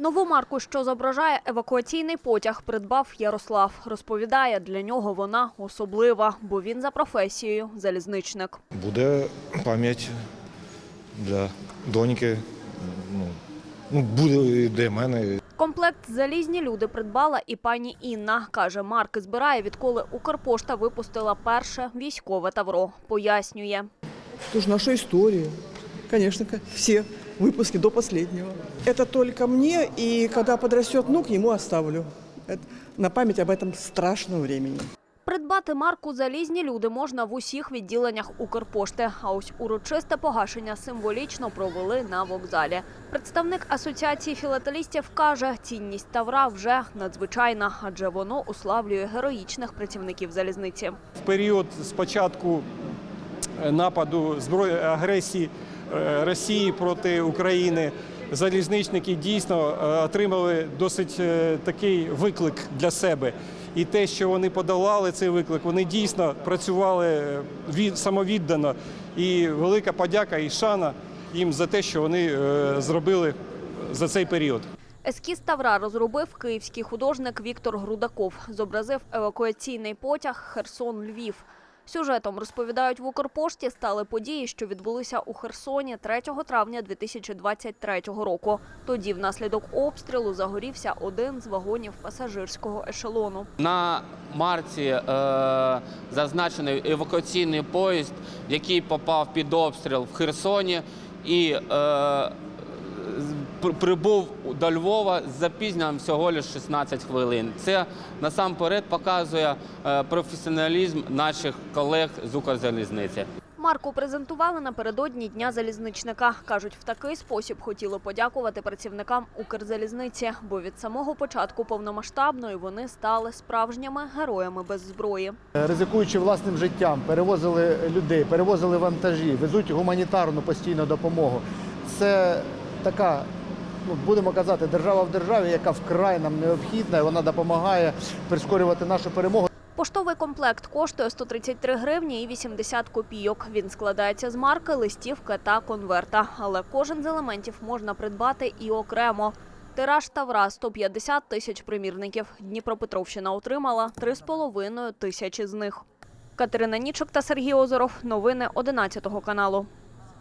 Нову марку, що зображає евакуаційний потяг, придбав Ярослав. Розповідає, для нього вона особлива, бо він за професією залізничник. Буде пам'ять для доньки. Ну, ну буде для мене. Комплект залізні люди придбала і пані Інна. Каже, марки збирає, відколи Укрпошта випустила перше військове тавро. Пояснює. Это же наша история. Конечно, ка- все выпуски до последнего. Это только мне, и когда подрастет внук, ему оставлю. Это на память об этом страшном времени. Придбати марку залізні люди можна в усіх відділеннях Укрпошти. А ось урочисте погашення символічно провели на вокзалі. Представник асоціації філателістів каже, цінність тавра вже надзвичайна, адже воно уславлює героїчних працівників залізниці. В період спочатку е, нападу зброї агресії е, Росії проти України залізничники дійсно е, отримали досить е, такий виклик для себе. І те, що вони подолали цей виклик, вони дійсно працювали е, від самовіддано. І велика подяка і шана їм за те, що вони е, зробили за цей період. Ескіз тавра розробив київський художник Віктор Грудаков. Зобразив евакуаційний потяг Херсон-Львів. Сюжетом розповідають в Укрпошті стали події, що відбулися у Херсоні 3 травня 2023 року. Тоді, внаслідок обстрілу, загорівся один з вагонів пасажирського ешелону. На марці е, зазначений евакуаційний поїзд, який попав під обстріл в Херсоні і е, прибув до Львова з запізненням всього лише 16 хвилин. Це насамперед показує е, професіоналізм наших колег з Укрзалізниці. Марку презентували напередодні Дня залізничника. Кажуть, в такий спосіб хотіли подякувати працівникам Укрзалізниці, бо від самого початку повномасштабної вони стали справжніми героями без зброї. ризикуючи власним життям, перевозили людей, перевозили вантажі, везуть гуманітарну постійну допомогу. Це така, будемо казати, держава в державі, яка вкрай нам необхідна, і вона допомагає прискорювати нашу перемогу. Поштовий комплект коштує 133 гривні і 80 копійок. Він складається з марки, листівки та конверта. Але кожен з елементів можна придбати і окремо. Тираж тавра 150 тисяч примірників. Дніпропетровщина отримала 3,5 тисячі з них. Катерина Нічок та Сергій Озоров. Новини 11 каналу.